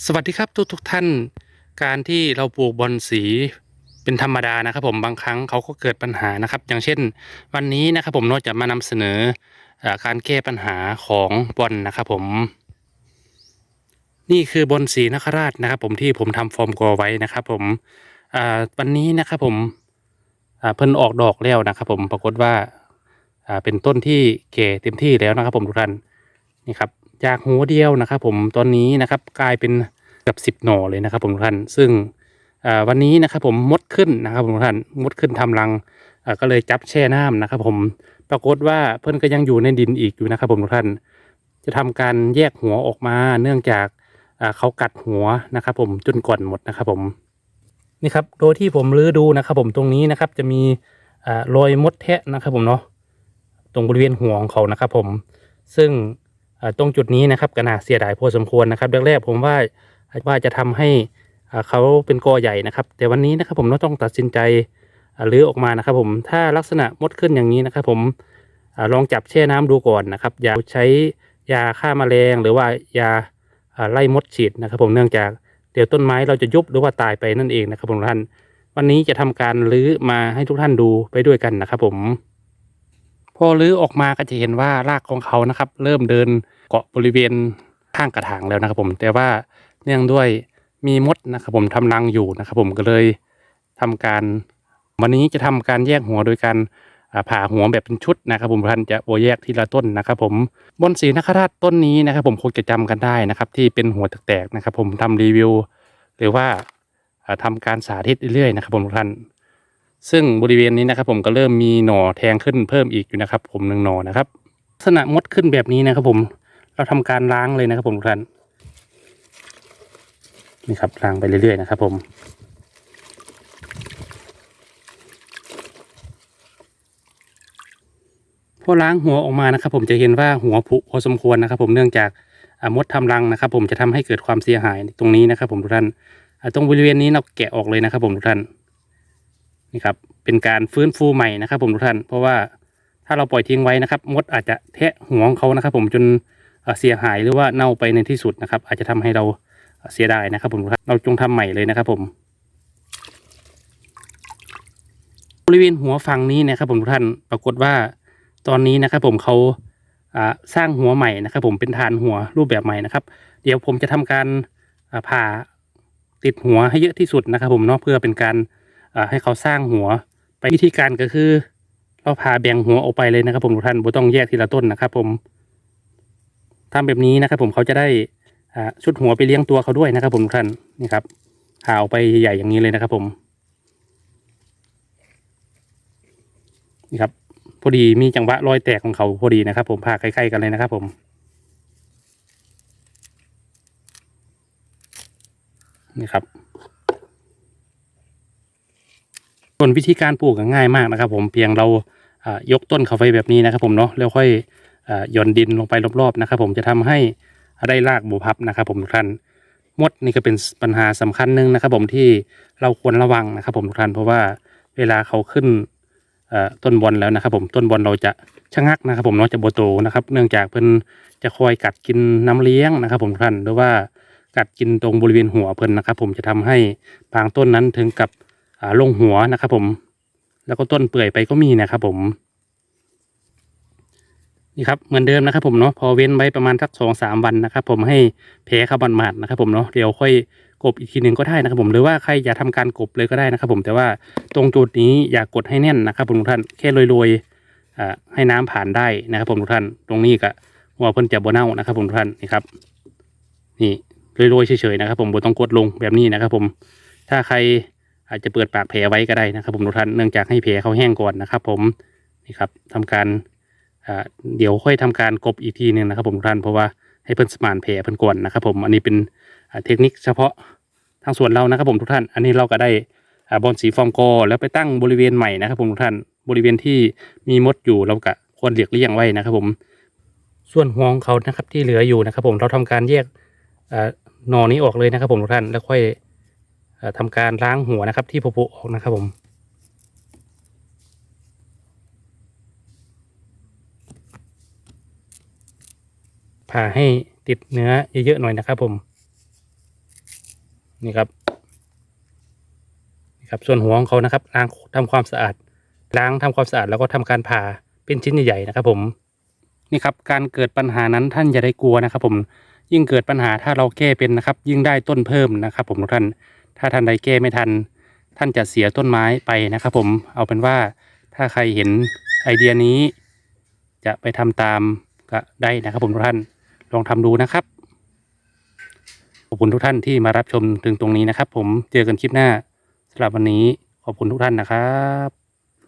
สวัสดีครับทุกทุกท่าน การที่เราปลูกบอนสีเป็นธรรมดานะครับผมบางครั้งเขาก็เกิดปัญหานะครับ อย่างเช่น วันนี้นะครับผมเราจะมานำเสนอการแก้ปัญหาของบอนนะครับผม นี่คือบอนสีนคราชนะครับ ผมที่ผมทำฟอร์มกอไว้นะครับผมวันนี้นะครับผมเพิ่นออกดอกแล้วนะครับ ผมปรากฏว่าอ่าเป็นต้นที่แก่เต็มที่แล้วนะครับ ผมทุกท่านนี่ครับ จากหัวเดียวนะครับ ผมตอนนี้นะครับกลายเป็นเกับสิบ10 หน่อเลยนะครับ ผมทุกท่านซึ่งวันนี้นะครับผมมดขึ้นนะครับผมทุกท่านมดขึ้นทำรังก็เลยจับแช่น้ำนะครับ ผมปรากฏว่าเพื่อนก็ยังอยู่ในดินอีกอยู่นะครับ ผมทุกท่านจะทำการแยกหัวออกมา เนื่องจากเขากัดหัวนะครับ ผมจนก่อนหมดนะครับ ผมนี่ครับโดยที่ผมลื้อดูนะครับ ผมตรงนี้นะครับจะมีรอยมดแทะนะครับ ผมเนาะตรงบริเวณหัวของเขานะครับ ผมซึ่ง ตรงจุดนี้นะครับก็น่าเสียดายพอสมควรนะครับแรกๆผมว่าว่าจะทำให้เขาเป็นกอใหญ่นะครับ แต่วันนี้นะครับผมต้องตัดสินใจอ่าลื้อออกมานะครับ ผมถ้าลักษณะมดขึ้นอย่างนี้นะครับ ผมลองจับแช่น้ำดูก่อนนะครับ อย่าใช้ยาฆ่าแมลงหรือว่ายาไล่มดฉีดนะครับ ผมเนื่องจากเดี๋ยวต้นไม้เราจะยุบหรือว่าตายไปนั่นเองนะครับผมท่าน วันนี้จะทำการลื้อมาให้ทุกท่านดูไปด้วยกันนะครับ ผม พอรื้อออกมาก็จะเห็นว่ารากของเขานะครับ เริ่มเดินเกาะบริเวณข้างกระถางแล้วนะครับผมแต่ว่าเนื่องด้วยมีมดนะครับผมทำรังอยู่นะครับผมก็เลยทำการวันนี้จะทำการแยกหัวโดยการผ่าหัวแบบเป็นชุดนะครับผมท่านจะโอแยกทีละต้นนะครับผมบนสีนคราชต้นนี้นะครับผมคงจะจำกันได้นะครับ ที่เป็นหัวแตกๆนะครับผมทำรีวิว หรือว่าอ่าทำการสาธิตเรื่อยๆนะครับผมทุกท่าน ซึ่งบริเวณนี้นะครับผมก็เริ่มมีหน่อแทงขึ้นเพิ่มอีกอยู่นะครับ ผมหนึ่งหน่อนะครับลักษณะมดขึ้นแบบนี้นะครับ ผมเราทำการล้างเลยนะครับ ผมทุกท่านนี่ครับล้างไปเรื่อยๆนะครับ ผมพอล้างหัวออกมานะครับ ผมจะเห็นว่าหัวผุพอสมควรนะครับ ผมเนื่องจากมดทำรังนะครับ ผมจะทำให้เกิดความเสียหายตรงนี้นะครับ ผมทุกท่านตรงบริเวณนี้เราแกะออกเลยนะครับ ผมทุกท่าน นี่ครับเป็นการฟื้นฟูใหม่นะครับ ผมทุกท่าน เพราะว่าถ้าเราปล่อยทิ้งไว้นะครับ มดอาจจะแทะหัวของเขานะครับ ผมจนเสียหายหรือว่าเน่าไปในที่สุดนะครับ อาจจะทำให้เราเสียดายนะครับ ผมทุกท่านเราจงทำใหม่เลยนะครับ ผม บริเวณหัวฝั่งนี้นะครับ ผมทุกท่านปรากฏว่าตอนนี้นะครับ ผมเขาสร้างหัวใหม่นะครับ ผมเป็นฐานหัวรูปแบบใหม่นะครับ เดี๋ยวผมจะทำการผ่าติดหัวให้เยอะที่สุดนะครับ ผมเนาะเพื่อเป็นการ ให้เขาสร้างหัว ไปวิธีการก็คือ เราพาแบ่งหัวออกไปเลยนะครับผมทุกท่านบ่ต้องแยกทีละต้นนะครับ ผมทำแบบนี้นะครับ ผมเขาจะได้ชุดหัวไปเลี้ยงตัวเขาด้วยนะครับ ผมทุกท่านนี่ครับพาออกไปใหญ่อย่างนี้เลยนะครับ ผมนี่ครับพอดีมีจังหวะรอยแตกของเขาพอดีนะครับ ผมพาใกล้ๆกันเลยนะครับ ผมนี่ครับ ส่วนวิธีการปลูกก็ง่ายมากนะครับ ผมเพียงเรายกต้นเขาไว้แบบนี้นะครับ ผมเนาะแล้วค่อยหย่อนดินลงไปรอบๆนะครับ ผมจะทำให้ได้รากบุพับนะครับ ผมทุกท่านมดนี่ก็เป็นปัญหาสำคัญหนึ่งนะครับ ผมที่เราควรระวังนะครับผมทุกท่านเพราะว่าเวลาเขาขึ้นต้นบอลแล้วนะครับ ผมต้นบอลเราจะชะงักนะครับ ผมเนาะจะโบโตนะครับเนื่องจากเพิ่นจะคอยกัดกินน้ำเลี้ยงนะครับ ผมทุกท่านหรือว่ากัดกินตรงบริเวณหัวเพิ่นนะครับ ผมจะทำให้บางต้นนั้นถึงกับ ลงหัวนะครับผม แล้วก็ต้นเปื่อยไปก็มีนะครับผม นี่ครับเหมือนเดิมนะครับผมเนาะพอเว้นไว้ประมาณสักสองสามวันนะครับ ผมให้แผลเขาบานหมาดนะครับผมเนาะเดี๋ยวค่อยกบอีกทีหนึ่งก็ได้นะครับผมหรือว่าใครอยากทำการกบเลยก็ได้นะครับ ผมแต่ว่าตรงจุดนี้อย่ากดให้แน่นนะครับผมทุกท่านแค่โรยๆอ่าให้น้ำผ่านได้นะครับ ผมทุกท่านตรงนี้ก็หัวเพิ่นจะบเน่านะครับ ผมทุกท่านนี่ครับนี่โรยๆเฉยๆนะครับ ผมบต้องกดลงแบบนี้นะครับ ผมถ้าใคร อาจจะเปิดปากแผลไว้ก็ได้นะครับ ผมทุกท่านเนื่องจากให้แผลเขาแห้งก่อนนะครับ ผมนี่ครับทำการเดี๋ยวค่อยทำการกบอีกทีหนึ่งนะครับ ผมทุกท่านเพราะว่าให้เพิ่นสมานแผลเพิ่นก่อนนะครับ ผมอันนี้เป็นเทคนิคเฉพาะทางส่วนเรานะครับ ผมทุกท่าน อันนี้เราก็ได้บอลสีฟอร์มโกแล้วไปตั้งบริเวณใหม่นะครับ ผมทุกท่านบริเวณที่มีมดอยู่เราก็ควรเลียกเลี่ยงไว้นะครับ ผมส่วนหัวของเขานะครับที่เหลืออยู่นะครับ ผมเราทำการแยกหนอนี้ออกเลยนะครับ ผมทุกท่านแล้วค่อย ทำการล้างหัวนะครับ ที่ผุๆออกนะครับผมผ่าให้ติดเนื้อเยอะๆหน่อยนะครับ ผม นี่ครับนี่ครับ ส่วนหัวของเขานะครับล้างทำความสะอาด ล้างทำความสะอาดแล้วก็ทำการผ่าเป็นชิ้นใหญ่ๆนะครับ ผมนี่ครับการเกิดปัญหานั้นท่านอย่าได้กลัวนะครับ ผมยิ่งเกิดปัญหาถ้าเราแก้เป็นนะครับ ยิ่งได้ต้นเพิ่มนะครับ ผมทุกท่าน ถ้าท่านใดแก้ไม่ทัน ท่านจะเสียต้นไม้ไปนะครับผมเอาเป็นว่าถ้าใครเห็นไอเดียนี้ จะไปทำตามก็ได้นะครับผมทุกท่านลองทำดูนะครับขอบคุณทุกท่านที่มารับชมถึงตรงนี้นะครับ ผมเจอกันคลิปหน้าสำหรับวันนี้ขอบคุณทุกท่านนะครับ